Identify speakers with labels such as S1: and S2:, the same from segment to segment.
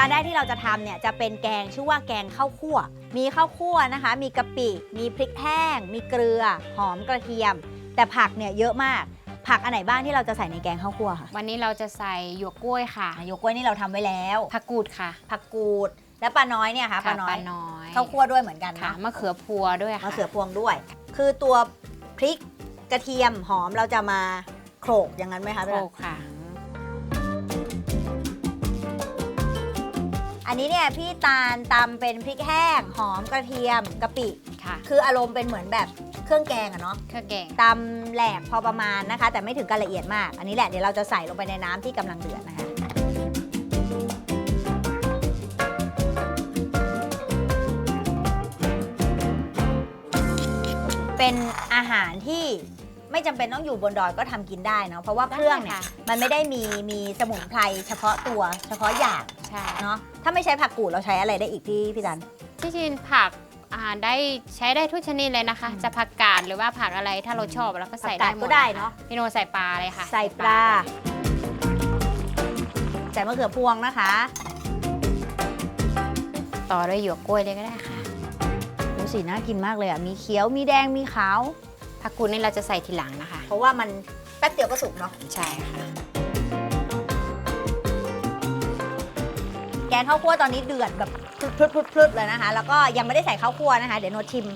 S1: จานแรกที่เราจะทำเนี่ยจะเป็นแกงชื่อว่าแกงข้าวคั่ว มีข้าวคั่วนะคะ มีกะปิ มีพริกแห้ง มีเกลือ หอมกระเทียม แต่ผักเนี่ยเยอะมาก ผักอันไหนบ้างที่เราจะใส่ในแกงข้าวคั่วค่ะ
S2: วันนี้เราจะใส่หยวกกล้วยค่ะ
S1: อะยกกล้วยนี่เราทำไว้แล้ว
S2: ผักกูดค่ะ
S1: ผักกูด และปลาน้อยเนี่ยค่ะปลาน้อย
S2: ปลาน้อย
S1: ข้าวคั่วด้วยเหมือนกัน
S2: ค่ะ
S1: นะ
S2: มะเขือพวงด้วยค่ะ
S1: มะเขือพวงด้วย คือตัวพริกกระเทียมหอมเราจะมาโขลกอย่างนั้นไหมคะ
S2: โข
S1: พี่
S2: ล
S1: รัน
S2: กค่ะ
S1: นนี้เนี่ยพี่ตาลตำเป็นพริกแห้ง หอมกระเทียมกะปิ
S2: ค่ะ
S1: คืออารมณ์เป็นเหมือนแบบเครื่องแกงอะเนาะ
S2: เครื่องแกง
S1: ตำแหลกพอประมาณนะคะ แต่ไม่ถึงกับละเอียดมาก อันนี้แหละเดี๋ยวเราจะใส่ลงไปในน้ำที่กำลังเดือดนะคะ เป็นอาหารที่ไม่จำเป็นต้องอยู่บนดอยก็ทำกินได้เนาะเพราะว่าเครื่องเนี่ย
S2: ได้ค่ะ
S1: มันไม่ได้มีมีสมุนไพรเฉพาะตัวเฉพาะอย่าง
S2: ใช่
S1: เนาะถ้าไม่ใช้ผักกูดเราใช้อะไรได้อีกพี่พี่ดัน
S2: ที่จริงผักอ่าได้ใช้ได้ทุกชนิดเลยนะคะ
S1: อืม
S2: จะผักกาดหรือว่าผักอะไรถ้าเราชอบเราก็ใส่
S1: ผั
S2: ได้
S1: กกาด
S2: หม
S1: ก็
S2: ด
S1: ได้
S2: ค่
S1: เนอะ
S2: พี่โนใส่ปลาเลยค่ะ
S1: ใส่ปลาใส่มะเขือพวงนะคะ
S2: ต่อด้วยหยวกกล้วยเลยก็ได้ค่ะ
S1: ดูสีน่ากินมากเลยอะ มีเขียว มีแดง มีขาว
S2: ผักกูดนี่เราจะใส่ทีหลังนะคะ
S1: เพราะว่ามันแป๊บเดียวก็สุกเนาะ
S2: ใช่ค่ะ
S1: แกงข้าวคั่วตอนนี้เดือดแบบพลุดพลุดพลุดเลยนะคะ แล้วก็ยังไม่ได้ใส่ข้าวคั่วนะคะ เดี๋ยวโนตชิม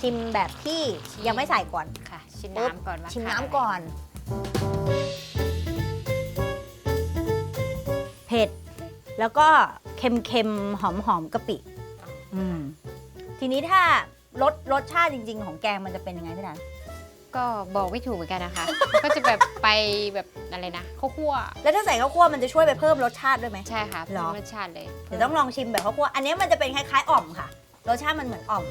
S1: ชิมแบบที่ยังไม่ใส่ก่อน
S2: ค่ะ ชิม
S1: ปุ๊บ
S2: น้ำก่อนว่า
S1: ชิม
S2: ขาด
S1: น้ำ
S2: อะไร
S1: ก่อน เผ็ด แล้วก็เค็มเค็มหอมหอมๆกะปิอืมทีนี้ถ้ารสรสชาติจริง ๆ ของแกงมันจะเป็นยังไงพี่นัน
S2: ก็บอกไม่ถูกเหมือนกันนะคะ ก็จะแบบไปแบบอะไรนะข้าวคั่ว
S1: แล้วถ้าใส่ข้าวคั่วมันจะช่วยไปเพิ่มรสชาติด้วยไหม
S2: ใช่ค่ะ
S1: เหรอ
S2: เพิ่มรสชาติเลย
S1: เดี๋ยวต้องลองชิมแบบข้าวคั่วอันนี้มันจะเป็นคล้ายๆอ่อมค่ะ รสชาติมันเหมือนอ่อม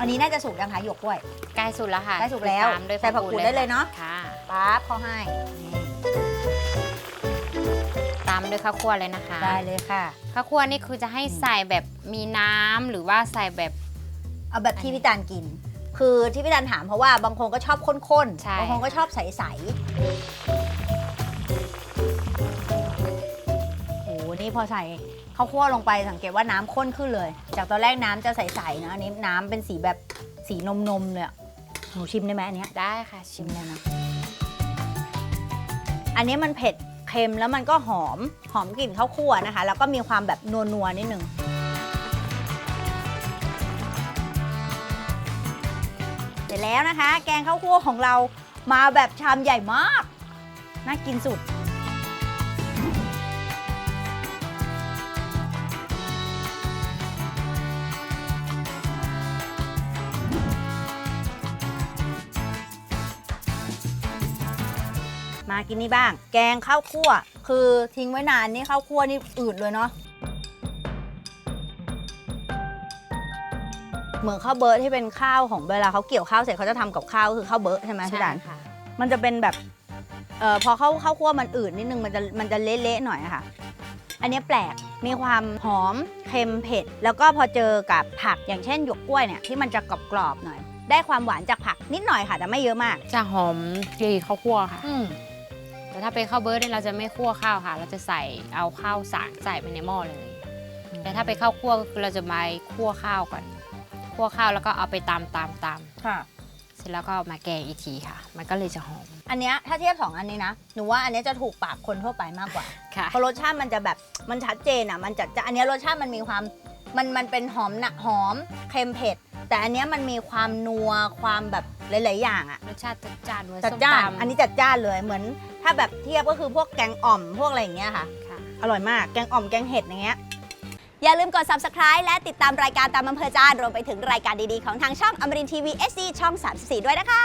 S1: อันนี้น่าจะสุกยังคะหยวกกล้วย
S2: ใกล้สุดแล้วค่ะ
S1: ใกล้สุกแล้ว
S2: ตามด้วย
S1: ใส่ผักกูดได้เลยเนอะ
S2: ค่ะ
S1: ปั๊บเขาให้
S2: ตามด้วยข้าวคั่วเลยนะคะ
S1: ได้เลยค่ะ
S2: ข้าวคั่วนี่คือจะให้ใส่แบบมีน้ำหรือว่าใส่แบบ
S1: เอาแบบที่พี่ตาลกิน คือที่พี่ตาลถามเพราะว่าบางคนก็ชอบข้น
S2: ใช่
S1: ๆ บางคนก็ชอบใสๆโอ้โหนี่พอใส่ข้าวคั่วลงไปสังเกตว่าน้ำข้นขึ้นเลย จากตอนแรกน้ำจะใสๆนะอันนี้น้ำเป็นสีแบบสีนมๆเลยอะหนูชิมได้ไหมอันเนี้ย
S2: ได้ค่ะ ชิ
S1: ชิ
S2: ม
S1: มเลยนะ อันนี้มันเผ็ดเค็มแล้วมันก็หอม หอมกลิ่นข้าวคั่วนะคะ แล้วก็มีความแบบนัวๆนิดนึง เสร็จแล้วนะคะ แกงข้าวคั่วของเรามาแบบชามใหญ่มาก น่ากินสุด มากินนี่บ้าง แกงข้าวคั่ว คือทิ้งไว้นานนี่ข้าวคั่วนี่อืดเลยเนาะ เหมือนข้าวเบิร์ดที่เป็นข้าวของเวลาเขาเกี่ยวข้าวเสร็จเขาจะทำกับข้าวคือข้าวเบิร์ดใช่ไหมพี่ดาน
S2: ค่ะ
S1: มันจะเป็นแบบเอ่อพอเข้าเข้าคั่วมันอืดนิดนึงมันจะมันจะเละๆหน่อยอะค่ะ อันเนี้ยแปลกมีความหอมเค็มเผ็ด แล้วก็พอเจอกับผักอย่างเช่นหยวกกล้วยเนี่ยที่มันจะกรอบๆหน่อย ได้ความหวานจากผักนิดหน่อยค่ะ แต่ไม่เยอะมาก
S2: จะหอมกลิ่นข้าวคั่วค่ะ
S1: อืม
S2: แต่ถ้าเป็นข้าวเบิร์ดเนี่ยเราจะไม่คั่วข้าวค่ะ เราจะใส่เอาข้าวสารใส่ไปในหม้อเลย แต่ถ้าเป็นข้าวคั่วก็คือเราจะมาคั่วข้าวก่อน คั่วข้าวแล้วก็เอาไปตำตำต
S1: ค่ะำ
S2: เสร็จแล้วก็มาแกงอีกทีค่ะ มันก็เลยจะหอม
S1: อันเนี้ยถ้าเทียบสองอันนี้นะ หนูว่าอันเนี้ยจะถูกปากคนทั่วไปมากกว่า
S2: ค่ะ
S1: เพราะรสชาติมันจะแบบมันชัดเจนอะ มันจะจะอันเนี้ยรสชาติมันมีความมันมันเป็นหอมหนักหอมเค็มเผ็ด แต่อันเนี้ยมันมีความนัวความแบบหลาย ๆ อย่างอะ
S2: รสชาติจัดจ้านเหมือน
S1: จัด
S2: ส้ม
S1: จ้าน
S2: ตำ
S1: อันนี้จัดจ้านเลยเหมือน ถ้าแบบเทียบก็คือพวกแกงอ่อมพวกอะไรอย่างเงี้ยค่ะ
S2: ค่ะ
S1: อร่อยมาก แกงอ่อมแกงเห็ดอย่างเงี้ย อย่าลืมกด subscribe และติดตามรายการตามอำเภอใจานรวมไปถึงรายการดีๆ ของทางช่องอมรินทีวี SD ช่อง 34 ด้วยนะคะ